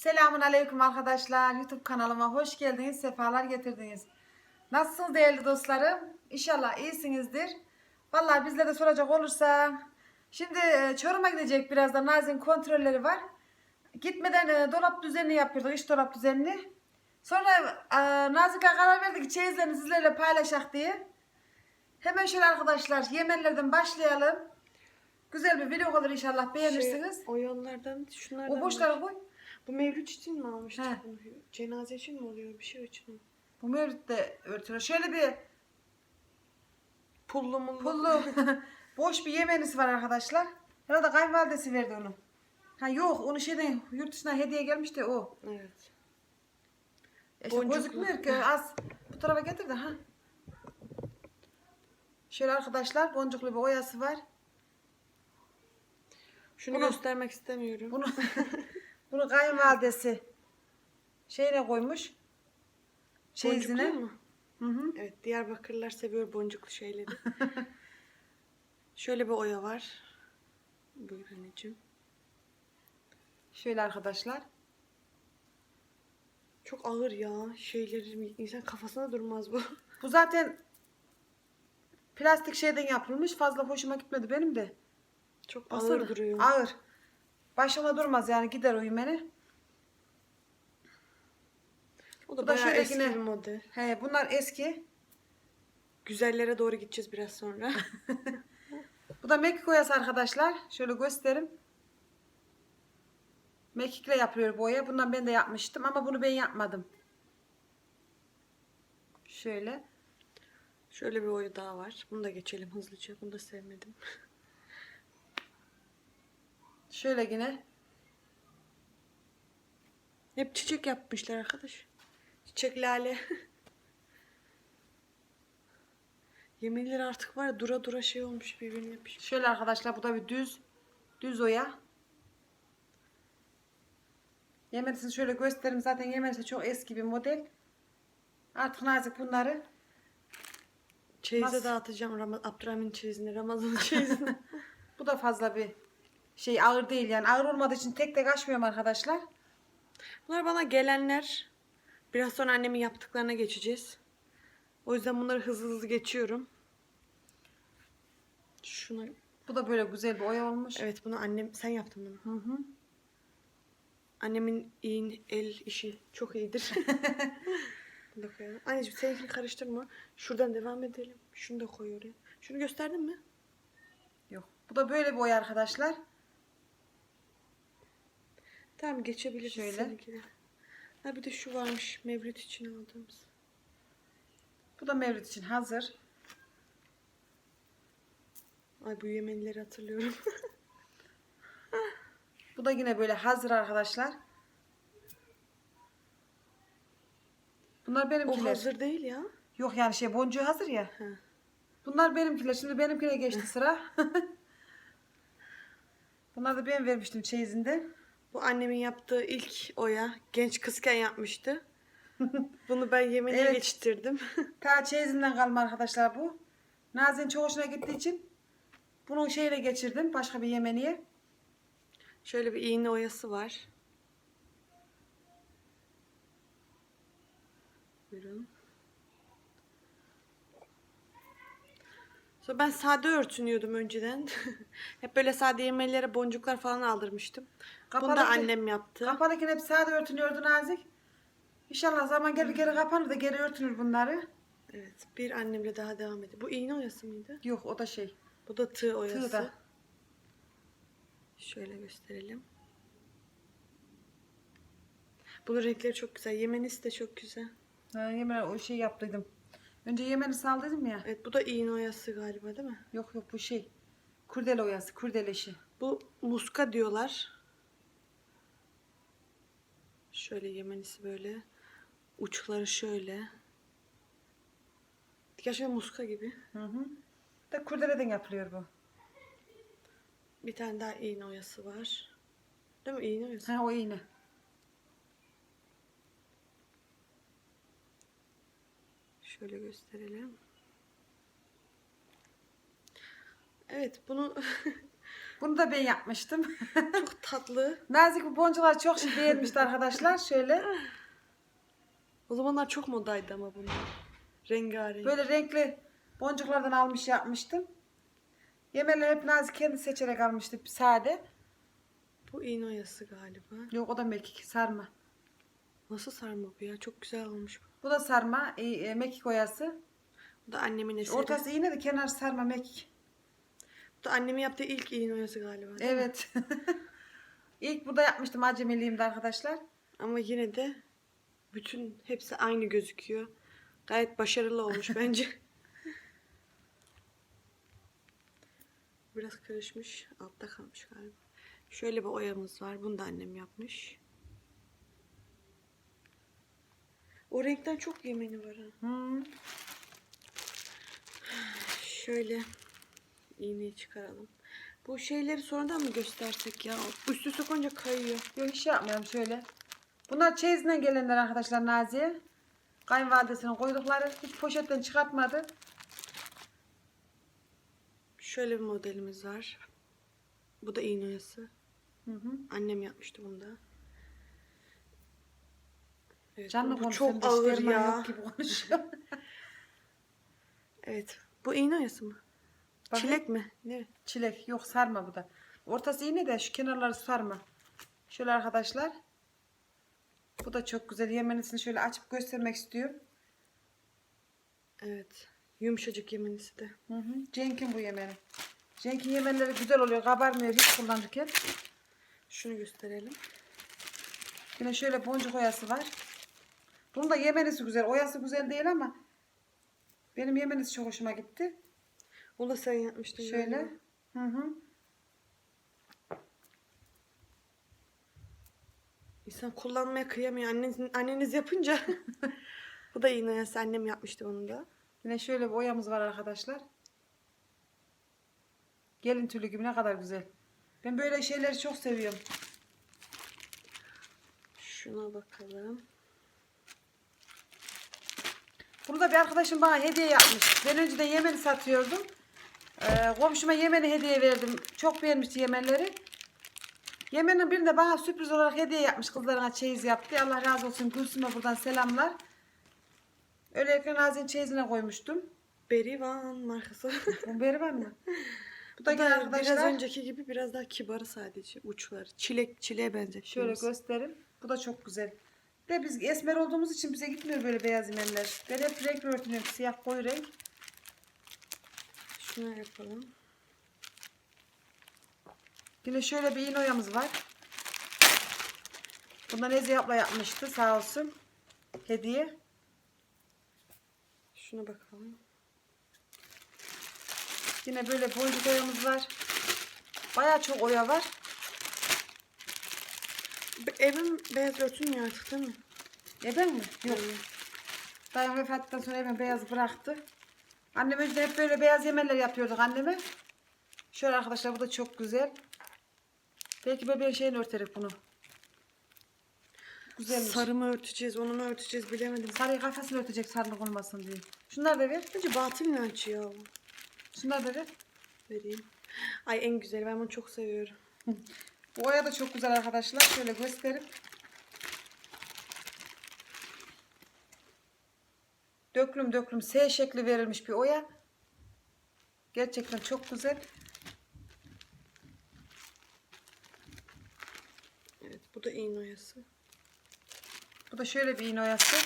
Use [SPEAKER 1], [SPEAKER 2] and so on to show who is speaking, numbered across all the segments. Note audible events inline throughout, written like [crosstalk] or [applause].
[SPEAKER 1] Selamun Aleyküm arkadaşlar. YouTube kanalıma hoş geldiniz. Sefalar getirdiniz. Nasılsınız değerli dostlarım? İnşallah iyisinizdir. Vallahi bizlere de soracak olursa şimdi e, Çorum'a gidecek birazdan Nazin kontrolleri var. Gitmeden e, dolap düzenini yapıyorduk. iç dolap düzenini. Sonra e, Nazik'e karar verdik ki çeyizlerini sizlerle paylaşak diye. Hemen şöyle arkadaşlar Yemenlerden başlayalım. Güzel bir vlog olur inşallah beğenirsiniz.
[SPEAKER 2] Şey, o yollardan şunlardan.
[SPEAKER 1] o
[SPEAKER 2] var.
[SPEAKER 1] boşları koy.
[SPEAKER 2] Bu mevlüt için mi almıştık
[SPEAKER 1] He.
[SPEAKER 2] bunu? Cenaze için mi oluyor? Bir şey için mi?
[SPEAKER 1] Bu mevlütte örtülü. Şöyle bir
[SPEAKER 2] Pullu mullu.
[SPEAKER 1] pullu [laughs] boş bir yemenisi var arkadaşlar. Herhalde kayınvalidesi verdi onu. Ha yok onu şeyden yurt dışından hediye gelmişti o.
[SPEAKER 2] Evet.
[SPEAKER 1] İşte
[SPEAKER 2] Boncuklu.
[SPEAKER 1] gözükmüyor ki az bu tarafa getir de ha. Şöyle arkadaşlar boncuklu bir oyası var.
[SPEAKER 2] Şunu
[SPEAKER 1] Bunu-
[SPEAKER 2] göstermek istemiyorum.
[SPEAKER 1] Bunu [laughs] bunu kayınvalidesi şeyine koymuş. Çeyizine.
[SPEAKER 2] Boncuklu mu?
[SPEAKER 1] Hı hı.
[SPEAKER 2] Evet. Diyarbakırlılar seviyor boncuklu şeyleri. [laughs] Şöyle bir oya var. Buyur anneciğim.
[SPEAKER 1] Şöyle arkadaşlar.
[SPEAKER 2] Çok ağır ya. Şeyleri insan kafasına durmaz bu.
[SPEAKER 1] Bu zaten plastik şeyden yapılmış. Fazla hoşuma gitmedi benim de.
[SPEAKER 2] Çok ağır duruyor.
[SPEAKER 1] Ağır. Başına durmaz yani gider o yümeni.
[SPEAKER 2] O da
[SPEAKER 1] Bu da
[SPEAKER 2] bayağı
[SPEAKER 1] şöyle
[SPEAKER 2] eski
[SPEAKER 1] yine-
[SPEAKER 2] bir model.
[SPEAKER 1] He bunlar eski.
[SPEAKER 2] Güzellere doğru gideceğiz biraz sonra. [laughs]
[SPEAKER 1] Bu da mekik oyası arkadaşlar. Şöyle göstereyim. Mekikle yapılıyor bu oya. Bundan ben de yapmıştım ama bunu ben yapmadım. Şöyle.
[SPEAKER 2] Şöyle bir oyu daha var. Bunu da geçelim hızlıca. Bunu da sevmedim. [laughs]
[SPEAKER 1] Şöyle yine.
[SPEAKER 2] Hep çiçek yapmışlar arkadaş. Çiçek lale. [laughs] Yeminler artık var ya dura dura şey olmuş birbirini yapmış.
[SPEAKER 1] Şöyle arkadaşlar bu da bir düz düz oya. Yemenisini şöyle göstereyim. Zaten Yemenisi çok eski bir model. Artık nazik bunları
[SPEAKER 2] Çeyize
[SPEAKER 1] Nasıl?
[SPEAKER 2] dağıtacağım Ram Abdurrahim'in çeyizini, Ramazan'ın çeyizini. [laughs]
[SPEAKER 1] Bu da fazla bir şey ağır değil yani. Ağır olmadığı için tek tek açmıyorum arkadaşlar.
[SPEAKER 2] Bunlar bana gelenler. Biraz sonra annemin yaptıklarına geçeceğiz. O yüzden bunları hızlı hızlı geçiyorum. Şunu
[SPEAKER 1] Bu da böyle güzel bir oya olmuş.
[SPEAKER 2] evet bunu annem sen yaptın bunu.
[SPEAKER 1] Hı hı.
[SPEAKER 2] Annemin iyi el işi çok iyidir. [laughs] Anneciğim seninkini karıştırma. Şuradan devam edelim. Şunu da koy oraya. Şunu gösterdin mi?
[SPEAKER 1] Yok. Bu da böyle bir oya arkadaşlar.
[SPEAKER 2] Tamam geçebiliriz
[SPEAKER 1] Şöyle.
[SPEAKER 2] seninkine. Ha bir de şu varmış mevlüt için aldığımız.
[SPEAKER 1] Bu da mevlüt için hazır.
[SPEAKER 2] Ay bu Yemenlileri hatırlıyorum. [laughs]
[SPEAKER 1] Bu da yine böyle hazır arkadaşlar. Bunlar
[SPEAKER 2] o
[SPEAKER 1] benimkiler.
[SPEAKER 2] hazır değil ya.
[SPEAKER 1] Yok yani şey boncuğu hazır ya.
[SPEAKER 2] Ha.
[SPEAKER 1] Bunlar benimkiler. Şimdi benimkine geçti [laughs] sıra. [laughs] Bunlar da ben vermiştim çeyizinde.
[SPEAKER 2] Bu annemin yaptığı ilk oya. Genç kızken yapmıştı. [laughs] Bunu ben Yemen'e
[SPEAKER 1] Evet.
[SPEAKER 2] geçtirdim. [laughs]
[SPEAKER 1] Ta çeyizinden kalma arkadaşlar bu. Nazin çok hoşuna gittiği için bunun şeyle geçirdim başka bir yemeniye.
[SPEAKER 2] Şöyle bir iğne oyası var. Buyurun. Sonra ben sade örtünüyordum önceden. [laughs] Hep böyle sade yemeğlere boncuklar falan aldırmıştım. Bunu da annem yaptı.
[SPEAKER 1] Kapalıyken hep sade örtünüyordu Nazik. İnşallah zaman gelir geri kapanır da geri örtünür bunları.
[SPEAKER 2] Evet, bir annemle daha devam ediyor. Bu iğne oyası mıydı?
[SPEAKER 1] Yok o da şey.
[SPEAKER 2] Bu da tığ oyası.
[SPEAKER 1] Tığ da.
[SPEAKER 2] Şöyle gösterelim. Bunun renkleri çok güzel. Yemenisi de çok güzel.
[SPEAKER 1] Ha, yemen o şey yaptıydım. Önce yemeni saldıydım ya.
[SPEAKER 2] Evet bu da iğne oyası galiba değil mi?
[SPEAKER 1] Yok yok bu şey. Kurdele oyası, kurdele işi.
[SPEAKER 2] Bu muska diyorlar. Şöyle yemenisi böyle. Uçları şöyle. Gerçekten muska gibi.
[SPEAKER 1] Hı hı. Da kurdeleden yapılıyor bu.
[SPEAKER 2] Bir tane daha iğne oyası var. Değil mi? İğne oyası.
[SPEAKER 1] Ha o iğne.
[SPEAKER 2] Şöyle gösterelim. Evet bunu [laughs]
[SPEAKER 1] Bunu da ben yapmıştım. [laughs]
[SPEAKER 2] Çok tatlı.
[SPEAKER 1] Nazik bu boncuklar çok şey beğenmişti arkadaşlar. Şöyle
[SPEAKER 2] O zamanlar çok modaydı ama bunlar. Rengarenk.
[SPEAKER 1] böyle renkli boncuklardan almış yapmıştım. Yemeğleri hep Nazik kendi seçerek almıştı sade.
[SPEAKER 2] Bu iğne oyası galiba.
[SPEAKER 1] Yok o da mekik sarma.
[SPEAKER 2] Nasıl sarma bu ya? Çok güzel olmuş bu.
[SPEAKER 1] Bu da sarma, e, e, mekik oyası.
[SPEAKER 2] Bu da annemin eseri.
[SPEAKER 1] Ortası iğne de kenar sarma mekik.
[SPEAKER 2] Annemin yaptığı ilk iğne oyası galiba. değil mi?
[SPEAKER 1] Evet. [laughs] İlk burada yapmıştım acemiliğimde arkadaşlar.
[SPEAKER 2] Ama yine de bütün hepsi aynı gözüküyor. Gayet başarılı olmuş [laughs] bence. Biraz karışmış. Altta kalmış galiba. Şöyle bir oyamız var. Bunu da annem yapmış. O renkten çok yemeni var ha. Şöyle iğneyi çıkaralım. Bu şeyleri sonradan mı göstersek ya? Üst üste koyunca kayıyor.
[SPEAKER 1] Yok hiç şey yapmıyorum şöyle. Bunlar çeyizinden gelenler arkadaşlar Naziye. Kayınvalidesinin koydukları hiç poşetten çıkartmadı.
[SPEAKER 2] Şöyle bir modelimiz var. Bu da iğne oyası.
[SPEAKER 1] Hı hı.
[SPEAKER 2] Annem yapmıştı bunu da. Evet,
[SPEAKER 1] Canlı
[SPEAKER 2] bu çok ağır ya.
[SPEAKER 1] Gibi. [laughs]
[SPEAKER 2] Evet. Bu iğne oyası mı?
[SPEAKER 1] Bakayım.
[SPEAKER 2] Çilek mi? Ne?
[SPEAKER 1] Çilek yok sarma bu da. Ortası iğne de şu kenarları sarma. Şöyle arkadaşlar. Bu da çok güzel. Yemenisini şöyle açıp göstermek istiyorum.
[SPEAKER 2] Evet. Yumuşacık yemenisi de.
[SPEAKER 1] Hı hı. Cenk'in bu yemeni. Cenk'in yemenleri güzel oluyor. Kabarmıyor hiç kullanırken.
[SPEAKER 2] Şunu gösterelim.
[SPEAKER 1] Yine şöyle boncuk oyası var. Bunun da yemenisi güzel. Oyası güzel değil ama benim yemenisi çok hoşuma gitti.
[SPEAKER 2] Onu da sen yapmıştın.
[SPEAKER 1] Şöyle.
[SPEAKER 2] galiba.
[SPEAKER 1] Hı hı.
[SPEAKER 2] İnsan kullanmaya kıyamıyor. Anneniz, anneniz yapınca. [laughs] Bu da oyası. Annem yapmıştı onu da.
[SPEAKER 1] Yine şöyle bir oyamız var arkadaşlar. Gelin tülü gibi ne kadar güzel. Ben böyle şeyleri çok seviyorum.
[SPEAKER 2] Şuna bakalım.
[SPEAKER 1] Bunu da bir arkadaşım bana hediye yapmış. Ben önceden Yemen'i satıyordum. Ee, komşuma Yemen'i hediye verdim. Çok beğenmişti Yemenleri. Yemen'in birinde bana sürpriz olarak hediye yapmış. Kızlarına çeyiz yaptı. Allah razı olsun. Gülsüm'e buradan selamlar. Öylelikle Nazin çeyizine koymuştum.
[SPEAKER 2] Berivan markası. [laughs]
[SPEAKER 1] Bu beri var mı? [laughs] Bu da gene
[SPEAKER 2] da
[SPEAKER 1] arkadaşlar.
[SPEAKER 2] biraz önceki gibi biraz daha kibarı sadece uçları. Çilek çileğe benzettiğimiz.
[SPEAKER 1] Şöyle göstereyim. Bu da çok güzel. De biz esmer olduğumuz için bize gitmiyor böyle beyaz yemenler. Ben hep renk örtünüyorum. Siyah koyu renk.
[SPEAKER 2] Şuna yapalım.
[SPEAKER 1] Yine şöyle bir iğne oyamız var. Bundan Ezi abla yapmıştı sağ olsun. Hediye.
[SPEAKER 2] Şuna bakalım.
[SPEAKER 1] Yine böyle boncuk oyamız var. Baya çok oya var.
[SPEAKER 2] Be- Evim beyaz örtülmüyor artık değil mi?
[SPEAKER 1] Eben mi? Yok. Dayım vefatından sonra evime beyaz bıraktı. Annem önceden hep böyle beyaz yemeler yapıyorduk anneme. Şöyle arkadaşlar bu da çok güzel. Belki bebeğin şeyini örterek bunu. Güzelmiş.
[SPEAKER 2] Sarı mı örteceğiz, onu mu örteceğiz bilemedim.
[SPEAKER 1] Sarıyı kafasını örtecek sarılık olmasın diye. Şunları da ver.
[SPEAKER 2] Bence batıl ne açıyor?
[SPEAKER 1] Şunları da ver.
[SPEAKER 2] Vereyim. Ay en güzeli ben bunu çok seviyorum. [laughs]
[SPEAKER 1] Bu oya da çok güzel arkadaşlar. Şöyle gösterip. Döklüm döklüm S şekli verilmiş bir oya. Gerçekten çok güzel.
[SPEAKER 2] Evet bu da iğne oyası.
[SPEAKER 1] Bu da şöyle bir iğne oyası.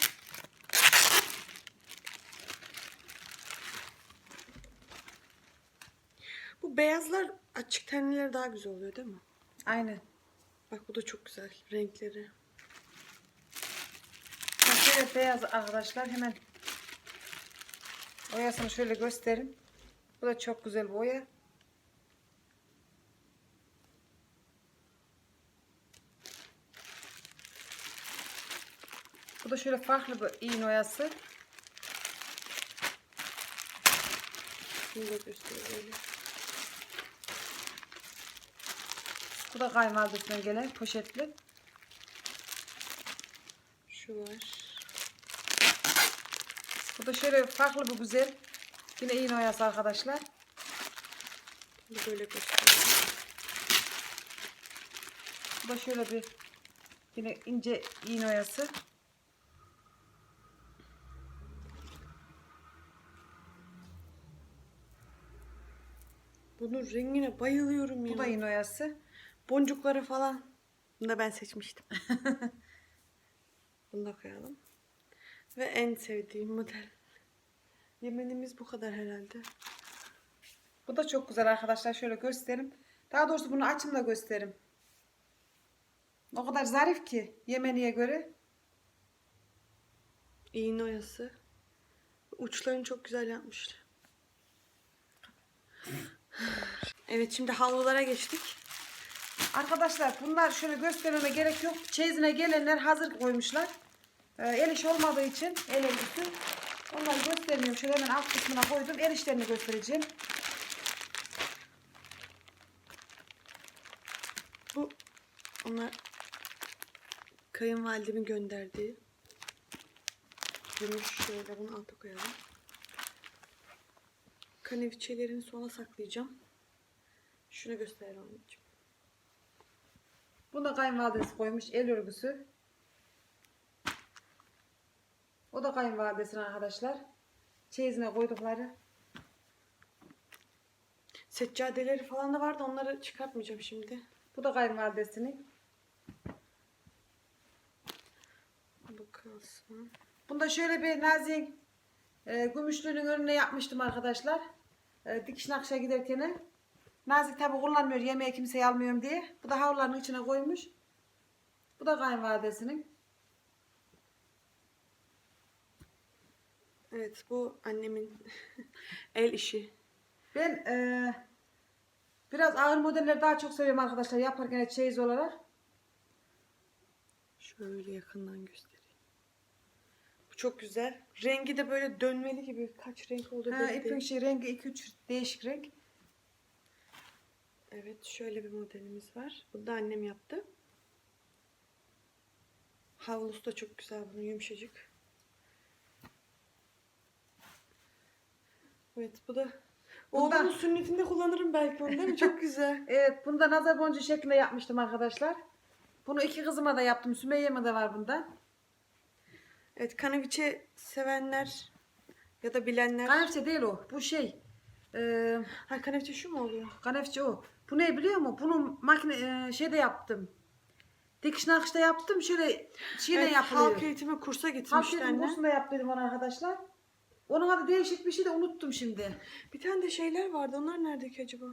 [SPEAKER 2] Bu beyazlar açık tenliler daha güzel oluyor değil mi?
[SPEAKER 1] Aynen.
[SPEAKER 2] Bak bu da çok güzel renkleri.
[SPEAKER 1] Şöyle beyaz arkadaşlar hemen oyasını şöyle göstereyim. Bu da çok güzel bir oya. Bu da şöyle farklı bir iğne oyası.
[SPEAKER 2] Bunu da.
[SPEAKER 1] Bu da kayınvalidesinden gelen poşetli.
[SPEAKER 2] Şu var.
[SPEAKER 1] Bu da şöyle farklı bir güzel. Yine iğne oyası arkadaşlar.
[SPEAKER 2] Böyle göstereyim.
[SPEAKER 1] Bu da şöyle bir yine ince iğne oyası.
[SPEAKER 2] Bunun rengine bayılıyorum ya.
[SPEAKER 1] Bu da iğne oyası.
[SPEAKER 2] Boncukları falan. Bunu da ben seçmiştim. [laughs] Bunu da koyalım. Ve en sevdiğim model. Yemenimiz bu kadar herhalde.
[SPEAKER 1] Bu da çok güzel arkadaşlar. Şöyle göstereyim. Daha doğrusu bunu açım da göstereyim. O kadar zarif ki Yemeni'ye göre.
[SPEAKER 2] İğne oyası. Uçlarını çok güzel yapmışlar. Evet şimdi havlulara geçtik.
[SPEAKER 1] Arkadaşlar bunlar şöyle göstermeme gerek yok. Çeyizine gelenler hazır koymuşlar. Ee, el iş olmadığı için el elbisi. Onları göstermiyorum. Şöyle hemen alt kısmına koydum. El işlerini göstereceğim.
[SPEAKER 2] Bu onlar kayınvalidemin gönderdiği. Gümüş şöyle bunu alta koyalım. Kaneviçelerini sona saklayacağım. Şunu gösterelim anneciğim.
[SPEAKER 1] Bunu da kayınvalidesi koymuş. El örgüsü. O da kayınvalidesinin arkadaşlar. Çeyizine koydukları.
[SPEAKER 2] Seccadeleri falan da vardı onları çıkartmayacağım şimdi.
[SPEAKER 1] Bu da kayınvalidesinin.
[SPEAKER 2] Bakalım.
[SPEAKER 1] Bunda şöyle bir nazik e, gümüşlüğünün önüne yapmıştım arkadaşlar. E, dikiş nakışa giderken. Nazik tabi kullanmıyor yemeğe kimseye almıyorum diye. Bu da havluların içine koymuş. Bu da kayınvalidesinin.
[SPEAKER 2] Evet bu annemin [laughs] el işi.
[SPEAKER 1] Ben e, biraz ağır modelleri daha çok seviyorum arkadaşlar yaparken çeyiz olarak.
[SPEAKER 2] Şöyle yakından göstereyim. Bu çok güzel. Rengi de böyle dönmeli gibi. Kaç renk oldu
[SPEAKER 1] Ha, ipin şey rengi 2-3 değişik renk.
[SPEAKER 2] Evet şöyle bir modelimiz var. Bu da annem yaptı. Havlusu da çok güzel bunun yumuşacık. Evet bu da Oğlumun sünnetinde kullanırım belki onu değil mi? Çok güzel. [laughs]
[SPEAKER 1] Evet bunda nazar boncuğu şeklinde yapmıştım arkadaşlar. Bunu iki kızıma da yaptım. Sümeyye'me de var bunda.
[SPEAKER 2] Evet kanaviçe sevenler ya da bilenler.
[SPEAKER 1] Kanefçe değil o. Bu şey. E,
[SPEAKER 2] Ha kanaviçe şu mu oluyor?
[SPEAKER 1] Kanefçe o. Bu ne biliyor musun? Bunu makine e, şeyde yaptım. Dikiş nakışta yaptım. Şöyle şeyle
[SPEAKER 2] Evet,
[SPEAKER 1] yapılıyor.
[SPEAKER 2] halk eğitimi kursa
[SPEAKER 1] Halk
[SPEAKER 2] gitmişti
[SPEAKER 1] eğitim
[SPEAKER 2] anne.
[SPEAKER 1] kursunda yaptıydım onu arkadaşlar. Onun adı değişik bir şey de unuttum şimdi.
[SPEAKER 2] Bir tane de şeyler vardı. Onlar nerede ki acaba?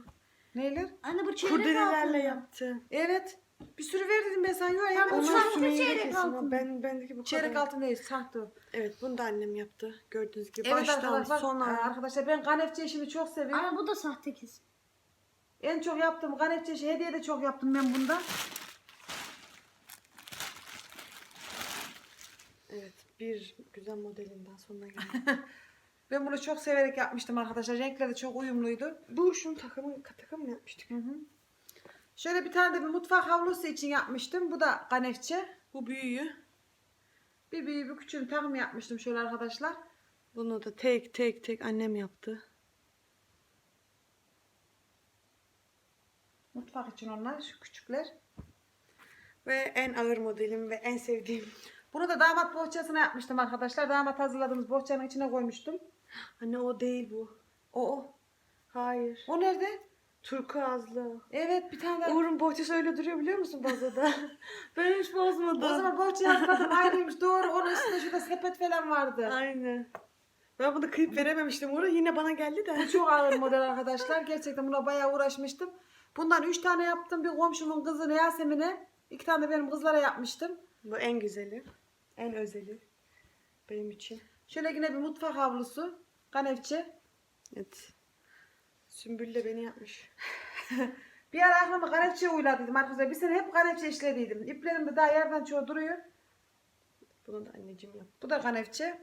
[SPEAKER 1] Neyler?
[SPEAKER 3] Anne bu çeyrek
[SPEAKER 2] Kurdelelerle
[SPEAKER 3] altın.
[SPEAKER 2] yaptı.
[SPEAKER 1] Evet. Bir sürü ver dedim ben sana. Yok ya.
[SPEAKER 3] Ama
[SPEAKER 1] Onlar
[SPEAKER 3] sahte çeyrek
[SPEAKER 2] kesin
[SPEAKER 3] altın.
[SPEAKER 2] Ben bendeki bu
[SPEAKER 1] çeyrek
[SPEAKER 2] kadar.
[SPEAKER 1] altın değil. Sahte o.
[SPEAKER 2] Evet bunu da annem yaptı. Gördüğünüz gibi.
[SPEAKER 1] Evet
[SPEAKER 2] Baştan
[SPEAKER 1] arkadaşlar.
[SPEAKER 2] sona.
[SPEAKER 1] Aa, Arkadaşlar ben kanefçe işini çok seviyorum.
[SPEAKER 3] Anne bu da sahte kesin.
[SPEAKER 1] En çok yaptığım kanefçe işi hediye de çok yaptım ben bunda.
[SPEAKER 2] Evet bir güzel modelinden sonuna geldik. [laughs]
[SPEAKER 1] Ben bunu çok severek yapmıştım arkadaşlar. Renkleri de çok uyumluydu.
[SPEAKER 2] bu şunun takımı takım mı yapmıştık?
[SPEAKER 1] Hı hı. Şöyle bir tane de bir mutfak havlusu için yapmıştım. Bu da kanefçe.
[SPEAKER 2] Bu büyüğü.
[SPEAKER 1] Bir büyüğü bir küçüğünü takım yapmıştım şöyle arkadaşlar.
[SPEAKER 2] Bunu da tek tek tek annem yaptı.
[SPEAKER 1] Mutfak için onlar şu küçükler.
[SPEAKER 2] Ve en ağır modelim ve en sevdiğim.
[SPEAKER 1] Bunu da damat bohçasına yapmıştım arkadaşlar. Damat hazırladığımız bohçanın içine koymuştum.
[SPEAKER 2] Anne o değil bu.
[SPEAKER 1] O o.
[SPEAKER 2] Hayır.
[SPEAKER 1] O nerede?
[SPEAKER 2] Turkuazlı.
[SPEAKER 1] Evet bir tane daha.
[SPEAKER 2] Uğur'un bohçası öyle duruyor biliyor musun bazada? [laughs] ben hiç bozmadım.
[SPEAKER 1] O zaman bohça yazmadım ayrıymış doğru. Onun üstünde şurada sepet falan vardı.
[SPEAKER 2] Aynen. Ben bunu kıyıp verememiştim Uğur'a. Yine bana geldi de.
[SPEAKER 1] Bu çok ağır model arkadaşlar. Gerçekten buna bayağı uğraşmıştım. Bundan üç tane yaptım. Bir komşumun kızı Yasemin'e. iki tane de benim kızlara yapmıştım.
[SPEAKER 2] Bu en güzeli. En özeli. Benim için.
[SPEAKER 1] Şöyle yine bir mutfak havlusu. Kanepçe.
[SPEAKER 2] Evet. Sümbül de beni yapmış. [laughs]
[SPEAKER 1] Bir ara aklıma kanepçe uyladıydım arkadaşlar. Bir sene hep kanepçe işlediydim. İplerim de daha yerden çoğu duruyor.
[SPEAKER 2] Bunu da anneciğim yaptı.
[SPEAKER 1] Bu da kanepçe.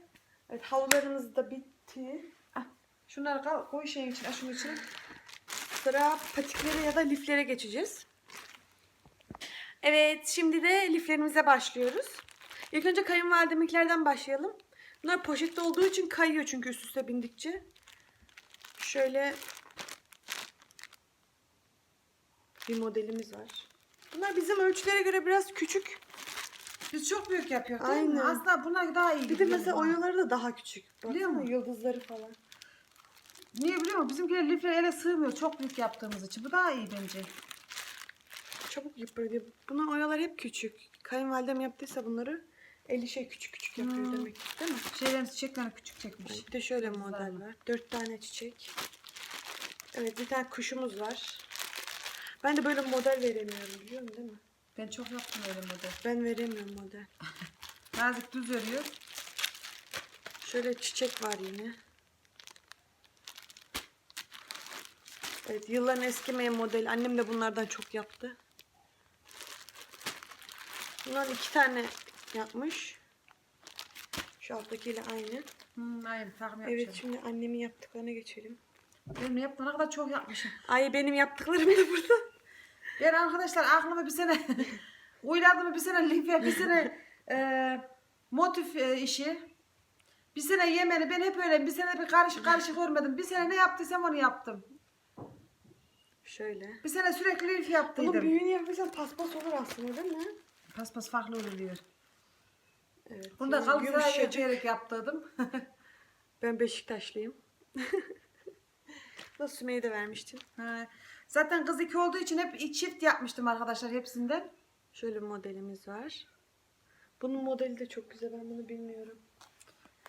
[SPEAKER 2] Evet havlularımız da bitti.
[SPEAKER 1] Ah, şunları kal- koy şeyin içine, şunun içine.
[SPEAKER 2] Sıra patiklere ya da liflere geçeceğiz. Evet şimdi de liflerimize başlıyoruz. İlk önce kayınvalideminkilerden başlayalım. Bunlar poşette olduğu için kayıyor çünkü üst üste bindikçe. Şöyle bir modelimiz var. Bunlar bizim ölçülere göre biraz küçük.
[SPEAKER 1] Biz çok büyük yapıyoruz değil mi? Aslında bunlar daha iyi.
[SPEAKER 2] Bir de
[SPEAKER 1] gidiyor
[SPEAKER 2] mesela
[SPEAKER 1] bana.
[SPEAKER 2] oyaları da daha küçük.
[SPEAKER 1] Biliyor musun?
[SPEAKER 2] Yıldızları falan.
[SPEAKER 1] Niye biliyor musun? Bizimkiler lifle ele sığmıyor. Çok büyük yaptığımız için. Bu daha iyi bence.
[SPEAKER 2] Çabuk yıpranıyor. Bunun oyalar hep küçük. Kayınvalidem yaptıysa bunları eli şey küçük küçük yapıyor
[SPEAKER 1] Hmm.
[SPEAKER 2] demek ki, değil mi?
[SPEAKER 1] Şeylerin çiçeklerini küçük çekmiş.
[SPEAKER 2] Bir de şöyle model var. Dört tane çiçek. Evet bir tane kuşumuz var. Ben de böyle model veremiyorum biliyor musun değil mi?
[SPEAKER 1] Ben çok yaptım öyle model.
[SPEAKER 2] Ben veremiyorum model. [laughs]
[SPEAKER 1] Nazik düz örüyor.
[SPEAKER 2] Şöyle çiçek var yine. Evet yılların eskimeyen model. Annem de bunlardan çok yaptı. Bundan iki tane yapmış. Şu alttakiyle aynı.
[SPEAKER 1] Hmm, aynen
[SPEAKER 2] Evet
[SPEAKER 1] yapacağım.
[SPEAKER 2] şimdi annemin yaptıklarına geçelim.
[SPEAKER 1] Benim yaptığına kadar çok yapmışım.
[SPEAKER 2] Ay benim yaptıklarım da burada.
[SPEAKER 1] Ben arkadaşlar aklıma bir sene [laughs] uylardım bir sene lifya bir sene e, motif e, işi. Bir sene yemeni ben hep öyle bir sene bir karışık karışık örmedim. Bir sene ne yaptıysam onu yaptım.
[SPEAKER 2] Şöyle.
[SPEAKER 1] Bir sene sürekli lif
[SPEAKER 2] Bunun
[SPEAKER 1] yaptıydım.
[SPEAKER 2] büyüğünü yapırsan paspas olur aslında değil mi?
[SPEAKER 1] Paspas farklı oluyor.
[SPEAKER 2] Evet.
[SPEAKER 1] Bunu da
[SPEAKER 2] yumuşacık.
[SPEAKER 1] geçerek yaptırdım. [laughs]
[SPEAKER 2] Ben Beşiktaşlıyım. [laughs] Nasıl Sümeyye de vermiştim.
[SPEAKER 1] Ha, Zaten kız iki olduğu için hep çift yapmıştım arkadaşlar hepsinden.
[SPEAKER 2] Şöyle bir modelimiz var. Bunun modeli de çok güzel. Ben bunu bilmiyorum.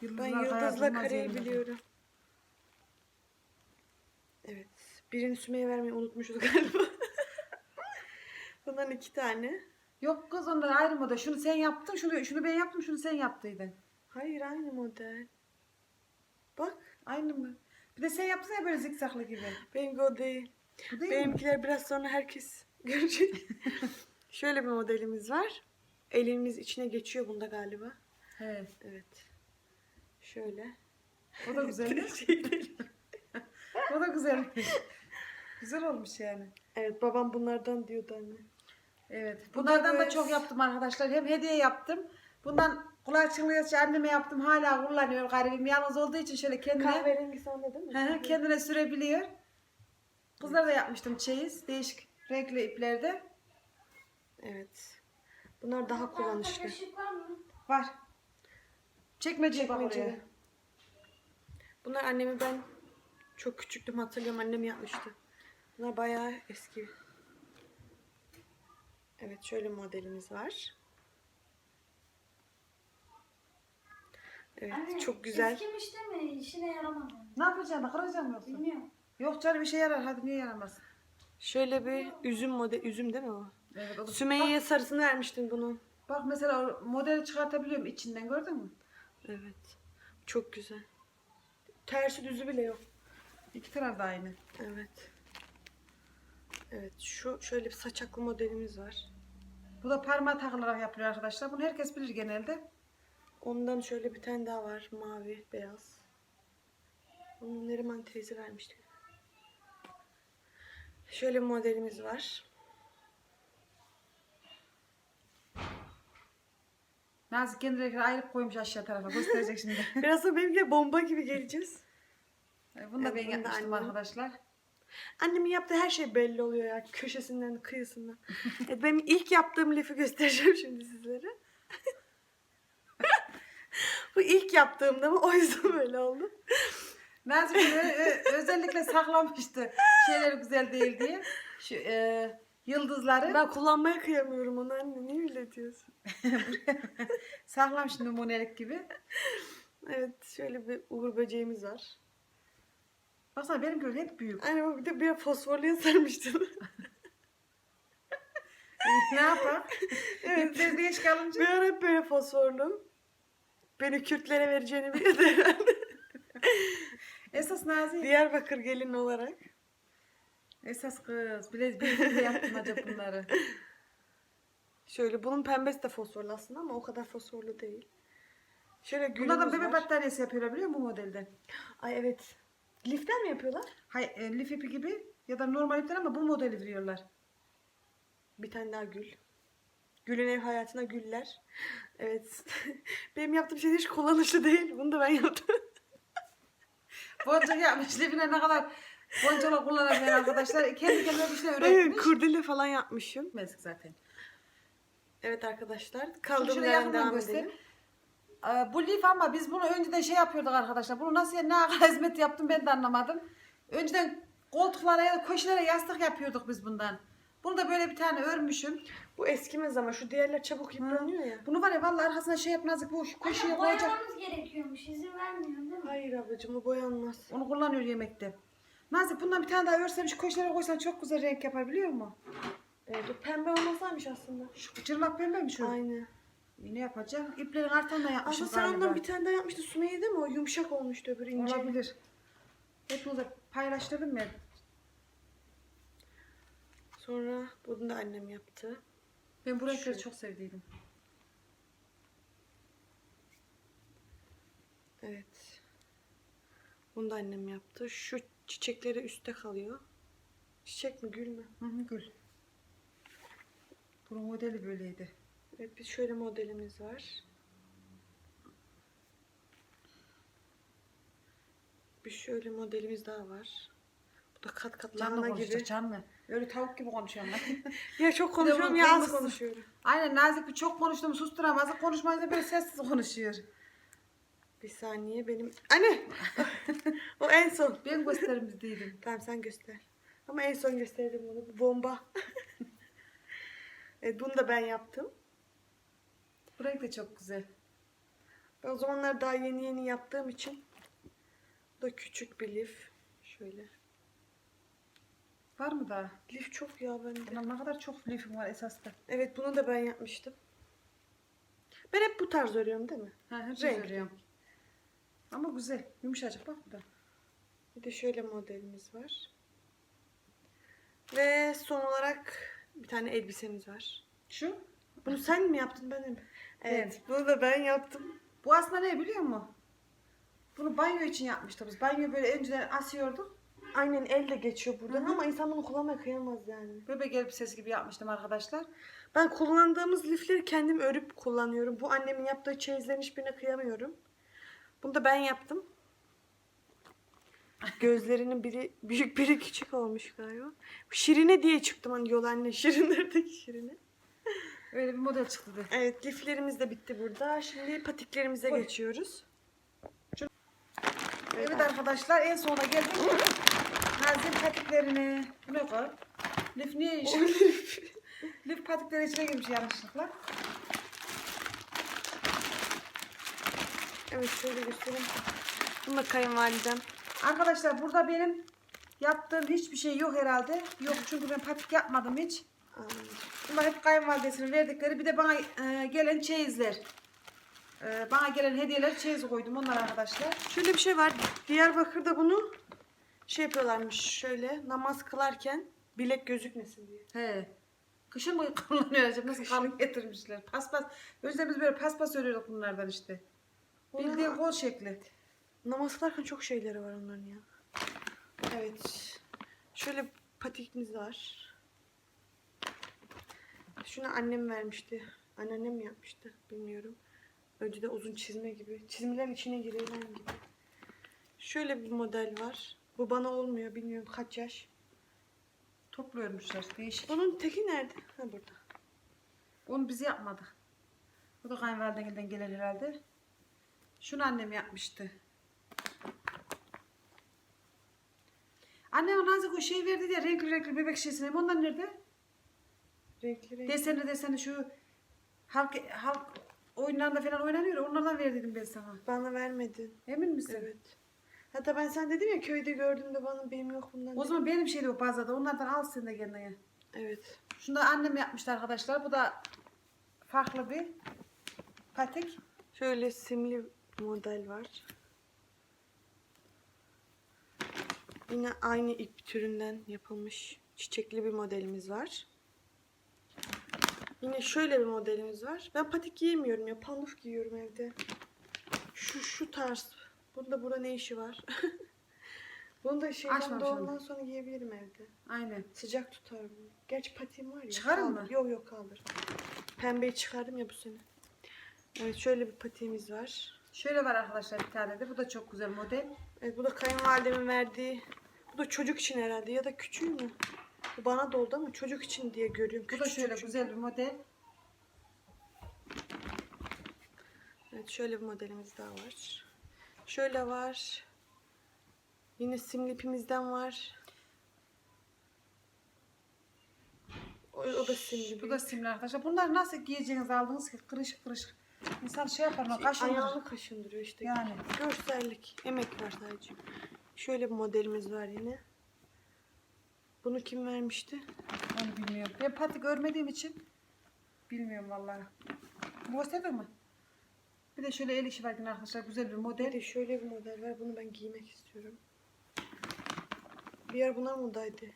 [SPEAKER 2] Ben
[SPEAKER 1] Yıldızlar
[SPEAKER 2] yıldızla
[SPEAKER 1] hayatımdan
[SPEAKER 2] kareyi biliyorum. Evet. Birini Sümeyye vermeyi unutmuşuz galiba. [laughs] Bundan iki tane.
[SPEAKER 1] Yok kız onlar ayrı model. Şunu sen yaptın, şunu şunu ben yaptım, şunu sen yaptıydın.
[SPEAKER 2] Hayır aynı model. Bak.
[SPEAKER 1] Aynı mı? Bir de sen yaptın ya böyle zikzaklı gibi.
[SPEAKER 2] Benimki o değil.
[SPEAKER 1] Bu değil mi?
[SPEAKER 2] Benimkiler biraz sonra herkes [laughs] görecek. Şöyle bir modelimiz var. Elimiz içine geçiyor bunda galiba.
[SPEAKER 1] Evet.
[SPEAKER 2] Evet. Şöyle.
[SPEAKER 1] O da güzel. [laughs]
[SPEAKER 2] Şey
[SPEAKER 1] o da güzel. güzel olmuş yani.
[SPEAKER 2] evet babam bunlardan diyordu anne.
[SPEAKER 1] Evet.
[SPEAKER 2] Bu da
[SPEAKER 1] Bunlardan da çok yaptım arkadaşlar. Hem hediye yaptım. Bundan kulak çınlıyorsa anneme yaptım. Hala kullanıyor garibim. Yalnız olduğu için şöyle kendine
[SPEAKER 2] Kahverengi sende değil mi?
[SPEAKER 1] Hı kendine sürebiliyor. Kızlara da yapmıştım çeyiz. Değişik renkli iplerde.
[SPEAKER 2] Evet. Bunlar daha kullanışlı.
[SPEAKER 3] Var mı?
[SPEAKER 1] Var. Çekmece oraya.
[SPEAKER 2] Bunlar annemi ben çok küçüktüm hatırlıyorum annem yapmıştı. Bunlar bayağı eski. Evet şöyle modelimiz var. Evet
[SPEAKER 3] Anne,
[SPEAKER 2] çok güzel.
[SPEAKER 3] Eskimiş değil mi? İşine yaramadı.
[SPEAKER 1] Ne yapacaksın? Kıracağım yoksa?
[SPEAKER 3] Bilmiyorum.
[SPEAKER 1] Yok canım bir şey yarar. Hadi niye yaramaz?
[SPEAKER 2] Şöyle bir üzüm model üzüm değil mi o?
[SPEAKER 1] Evet, o da-
[SPEAKER 2] Sümeyye'ye sarısını vermiştin bunun.
[SPEAKER 1] Bak mesela o modeli çıkartabiliyorum içinden gördün mü?
[SPEAKER 2] Evet. Çok güzel. Tersi düzü bile yok.
[SPEAKER 1] İki taraf da aynı.
[SPEAKER 2] Evet. Evet şu şöyle bir saçaklı modelimiz var.
[SPEAKER 1] Bu da parmağa takılarak yapılıyor arkadaşlar. Bunu herkes bilir genelde.
[SPEAKER 2] Ondan şöyle bir tane daha var. Mavi, beyaz. Onu Neriman teyze vermişti. Şöyle bir modelimiz var.
[SPEAKER 1] Nazik kendileri ayırıp koymuş aşağı tarafa. Gösterecek şimdi. [laughs]
[SPEAKER 2] Biraz da benimle bomba gibi geleceğiz.
[SPEAKER 1] Bunu da ben
[SPEAKER 2] bunu da
[SPEAKER 1] yapmıştım
[SPEAKER 2] annem.
[SPEAKER 1] arkadaşlar.
[SPEAKER 2] Annemin yaptığı her şey belli oluyor ya. Köşesinden, kıyısından. evet, benim ilk yaptığım lifi göstereceğim şimdi sizlere. [laughs] Bu ilk yaptığımda mı? O yüzden böyle oldu.
[SPEAKER 1] Ö- özellikle saklamıştı. Şeyleri güzel değil diye. Şu e, yıldızları.
[SPEAKER 2] Ben kullanmaya kıyamıyorum onu anne. Niye öyle diyorsun? [laughs]
[SPEAKER 1] Saklamış numunelik gibi.
[SPEAKER 2] Evet şöyle bir uğur böceğimiz var.
[SPEAKER 1] Baksana benim gördüğüm hep büyük.
[SPEAKER 2] Anne bak bir de bir fosforluya sarmıştım. [laughs]
[SPEAKER 1] ne yapar?
[SPEAKER 2] Evet.
[SPEAKER 1] İpleri değişik alınca.
[SPEAKER 2] bir ara hep böyle fosforlu. Beni Kürtlere vereceğini biliyordu herhalde. [laughs]
[SPEAKER 1] Esas Nazik.
[SPEAKER 2] Diyarbakır gelin olarak.
[SPEAKER 1] Esas kız. Bile bir de yaptım acaba bunları.
[SPEAKER 2] Şöyle bunun pembesi de fosforlu aslında ama o kadar fosforlu değil. Şöyle gülümüz
[SPEAKER 1] Bunlardan bebek
[SPEAKER 2] var.
[SPEAKER 1] battaniyesi yapıyorlar biliyor musun bu modelden?
[SPEAKER 2] Ay evet. Liften mi yapıyorlar?
[SPEAKER 1] Hay, e, lif ipi gibi ya da normal ipten ama bu modeli veriyorlar.
[SPEAKER 2] Bir tane daha gül. Gülün ev hayatına güller. Evet. [laughs] Benim yaptığım şey hiç kullanışlı değil. Bunu da ben yaptım. [laughs]
[SPEAKER 1] Boncuk yapmış lifine ne kadar Boncala kullanamayan arkadaşlar kendi kendine bir şey
[SPEAKER 2] Evet,
[SPEAKER 1] öğretmiş.
[SPEAKER 2] kurdele falan yapmışım.
[SPEAKER 1] Bilmezdik zaten.
[SPEAKER 2] Evet arkadaşlar. Kaldığım yerden
[SPEAKER 1] yakından
[SPEAKER 2] devam
[SPEAKER 1] göster.
[SPEAKER 2] edelim.
[SPEAKER 1] Ee, bu lif ama biz bunu önceden şey yapıyorduk arkadaşlar. Bunu nasıl ne [laughs] hizmet yaptım ben de anlamadım. Önceden koltuklara ya da köşelere yastık yapıyorduk biz bundan. Bunu da böyle bir tane örmüşüm.
[SPEAKER 2] Bu eskimez ama şu diğerler çabuk yıpranıyor ya.
[SPEAKER 1] Bunu var ya vallahi arkasına şey yap nazik bu şu köşeye
[SPEAKER 3] Anne
[SPEAKER 1] koyacak.
[SPEAKER 3] boyamamız gerekiyormuş. İzin vermiyorsun değil mi?
[SPEAKER 2] Hayır ablacığım o boyanmaz.
[SPEAKER 1] Onu kullanıyor yemekte. Nazik bundan bir tane daha örsem şu köşelere koysan çok güzel renk yapar biliyor musun?
[SPEAKER 2] Evet o pembe olmasaymış aslında.
[SPEAKER 1] Şu cırlak pembe mi şu?
[SPEAKER 2] Aynı.
[SPEAKER 1] Ne yapacağım? İplerin artandan yapmışım
[SPEAKER 2] Aslında sen
[SPEAKER 1] galiba.
[SPEAKER 2] ondan bir tane daha yapmıştın Sümeyye değil mi? O yumuşak olmuştu öbürü ince.
[SPEAKER 1] Olabilir. Hepinize paylaştırdım ya.
[SPEAKER 2] Sonra bunu da annem yaptı.
[SPEAKER 1] Ben bu renkleri
[SPEAKER 2] Şu.
[SPEAKER 1] çok sevdiydim.
[SPEAKER 2] Evet. Bunu da annem yaptı. Şu çiçekleri üstte kalıyor. Çiçek mi gül mü?
[SPEAKER 1] Hı hı, gül. Bunun modeli böyleydi.
[SPEAKER 2] Evet biz şöyle modelimiz var. Bir şöyle modelimiz daha var. Bu da kat kat
[SPEAKER 1] Canlı
[SPEAKER 2] lahana
[SPEAKER 1] konuşacak
[SPEAKER 2] gibi.
[SPEAKER 1] canlı. Öyle tavuk gibi konuşuyorum ben. [laughs]
[SPEAKER 2] Ya çok konuşuyorum ya az konuşuyorum.
[SPEAKER 1] Aynen Nazik bir çok konuştuğumu susturamaz. Konuşmayınca böyle sessiz konuşuyor.
[SPEAKER 2] Bir saniye benim... Anne! [laughs] o en son.
[SPEAKER 1] Ben gösterim değilim. [laughs]
[SPEAKER 2] Tamam sen göster. Ama en son gösterdim bunu. Bu bomba. evet bunu da ben yaptım.
[SPEAKER 1] Bu renk de çok güzel.
[SPEAKER 2] Ben o zamanlar daha yeni yeni yaptığım için bu da küçük bir lif. Şöyle.
[SPEAKER 1] Var mı daha?
[SPEAKER 2] Lif çok ya bende.
[SPEAKER 1] Ne kadar çok lifim var esasında.
[SPEAKER 2] Evet bunu da ben yapmıştım. Ben hep bu tarz örüyorum değil mi?
[SPEAKER 1] Ha, hep
[SPEAKER 2] Renk.
[SPEAKER 1] renk. Ama güzel. Yumuşacık bak bu da.
[SPEAKER 2] Bir de şöyle modelimiz var. Ve son olarak bir tane elbisemiz var.
[SPEAKER 1] Şu.
[SPEAKER 2] Bunu sen mi yaptın ben mi? Evet, bunu da ben yaptım.
[SPEAKER 1] Bu aslında ne biliyor musun? Bunu banyo için yapmıştık biz. Banyo böyle önceden asıyorduk.
[SPEAKER 2] Aynen el de geçiyor buradan
[SPEAKER 1] Hı hı.
[SPEAKER 2] ama insan bunu kullanmaya kıyamaz yani.
[SPEAKER 1] Bebek elbisesi gibi yapmıştım arkadaşlar.
[SPEAKER 2] Ben kullandığımız lifleri kendim örüp kullanıyorum. Bu annemin yaptığı çeyizlerin hiçbirine kıyamıyorum. Bunu da ben yaptım. Gözlerinin biri büyük biri küçük olmuş galiba. Şirine diye çıktım hani yol anne şirinlerdeki şirine.
[SPEAKER 1] Öyle bir model çıktı. de.
[SPEAKER 2] Evet liflerimiz de bitti burada. Şimdi patiklerimize
[SPEAKER 1] Oy.
[SPEAKER 2] geçiyoruz.
[SPEAKER 1] Evet arkadaşlar en sona geldik. Nazim patiklerini. Bu ne koy? Lif niye iş? [laughs] Lif patiklerin içine girmiş yanlışlıkla.
[SPEAKER 2] Evet şöyle göstereyim. Bunu da kayınvalidem.
[SPEAKER 1] Arkadaşlar burada benim yaptığım hiçbir şey yok herhalde. Yok çünkü ben patik yapmadım hiç. Bunlar hep kayınvalidesinin verdikleri. Bir de bana e, gelen çeyizler. E, bana gelen hediyeler çeyiz koydum onlar arkadaşlar.
[SPEAKER 2] Şöyle bir şey var. Diyarbakır'da bunu şey yapıyorlarmış şöyle namaz kılarken bilek gözükmesin diye.
[SPEAKER 1] He. Kışın mı kullanıyor acaba? Nasıl kalın getirmişler. Paspas. Önceden biz böyle paspas örüyorduk bunlardan işte. Bildiğin kol şekli.
[SPEAKER 2] Namaz kılarken çok şeyleri var onların ya. Evet. Şöyle patikimiz var. Şunu annem vermişti. Anneannem yapmıştı bilmiyorum. Önce de uzun çizme gibi. Çizmelerin içine girilen gibi. Şöyle bir model var. Bu bana olmuyor bilmiyorum kaç yaş.
[SPEAKER 1] Toplu örmüşler. Değişik.
[SPEAKER 2] Bunun teki nerede? Ha burada.
[SPEAKER 1] Onu biz yapmadık. Bu da kayınvalidenden gelen herhalde. Şunu annem yapmıştı. Anne o nazik o şey verdi diye renkli renkli bebek şeysini. Onlar nerede?
[SPEAKER 2] Renkli renkli.
[SPEAKER 1] Deseni şu halk halk oyunlarında falan oynanıyor. ya, Onlardan ver dedim ben sana.
[SPEAKER 2] Bana vermedin.
[SPEAKER 1] Emin misin?
[SPEAKER 2] Evet. Hatta ben sen dedim ya köyde gördüğümde bana benim yok bundan.
[SPEAKER 1] O
[SPEAKER 2] dedim.
[SPEAKER 1] zaman benim şeydi o pazarda. Onlardan al sen de kendine.
[SPEAKER 2] Evet.
[SPEAKER 1] Şunu da annem yapmıştı arkadaşlar. Bu da farklı bir patik.
[SPEAKER 2] Şöyle simli model var. Yine aynı ip türünden yapılmış çiçekli bir modelimiz var. Yine şöyle bir modelimiz var. Ben patik giyemiyorum ya. Panduf giyiyorum evde. Şu şu tarz. Bunda burada ne işi var? [laughs] Bunu da şeyden
[SPEAKER 1] Açmamış
[SPEAKER 2] doğumdan sonra giyebilirim evde.
[SPEAKER 1] Aynen.
[SPEAKER 2] Sıcak tutar bunu. Gerçi patiğim var ya.
[SPEAKER 1] Çıkarın
[SPEAKER 2] kaldır.
[SPEAKER 1] mı?
[SPEAKER 2] Yok yok kaldır. Pembeyi çıkardım ya bu sene. Evet şöyle bir patiğimiz var.
[SPEAKER 1] Şöyle var arkadaşlar bir tane de. Bu da çok güzel model.
[SPEAKER 2] Evet bu da kayınvalidemin verdiği Bu da çocuk için herhalde ya da küçüğü mü? Bu bana doldu ama çocuk için diye görüyorum.
[SPEAKER 1] Bu da
[SPEAKER 2] Küçük
[SPEAKER 1] şöyle
[SPEAKER 2] çocuk.
[SPEAKER 1] güzel bir model.
[SPEAKER 2] Evet şöyle bir modelimiz daha var. Şöyle var. Yine simli ipimizden var. O, o da simli.
[SPEAKER 1] Bu da simli arkadaşlar. Bunları nasıl giyeceğiniz aldınız ki kırışık kırışık. İnsan şey yapar mı? Kaşındırır.
[SPEAKER 2] Ayağını kaşındırıyor işte.
[SPEAKER 1] Yani.
[SPEAKER 2] Görsellik. Emek var sadece. Şöyle bir modelimiz var yine. Bunu kim vermişti?
[SPEAKER 1] Onu bilmiyorum. Ben patik örmediğim için bilmiyorum vallahi. Gösterdin mi? Bir de şöyle el işi var yine arkadaşlar. Güzel bir
[SPEAKER 2] Bir
[SPEAKER 1] model.
[SPEAKER 2] de şöyle bir model var. Bunu ben giymek istiyorum. Bir yer bunlar modaydı.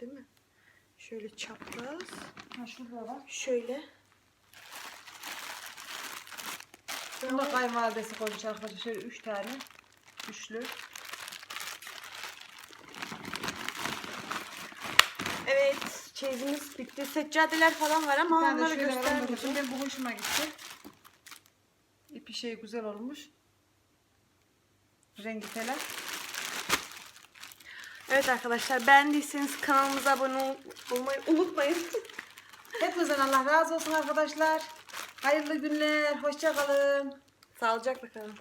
[SPEAKER 2] Değil mi? Şöyle çapraz.
[SPEAKER 1] Ha şurada var.
[SPEAKER 2] Şöyle.
[SPEAKER 1] Bunu da kayınvalidesi koymuş arkadaşlar. Şöyle üç tane. Üçlü.
[SPEAKER 2] Evet. Çeyizimiz bitti. Seccadeler falan var ama
[SPEAKER 1] tane de
[SPEAKER 2] onları
[SPEAKER 1] şöyle var. onu da
[SPEAKER 2] göstermeyeceğim.
[SPEAKER 1] göstereyim. Ben bu hoşuma gitti. İpi şey güzel olmuş. Rengi falan.
[SPEAKER 2] Evet arkadaşlar beğendiyseniz kanalımıza abone ol- olmayı unutmayın. [laughs]
[SPEAKER 1] Hepinizden Allah razı olsun arkadaşlar. Hayırlı günler. Hoşça kalın.
[SPEAKER 2] Sağlıcakla kalın.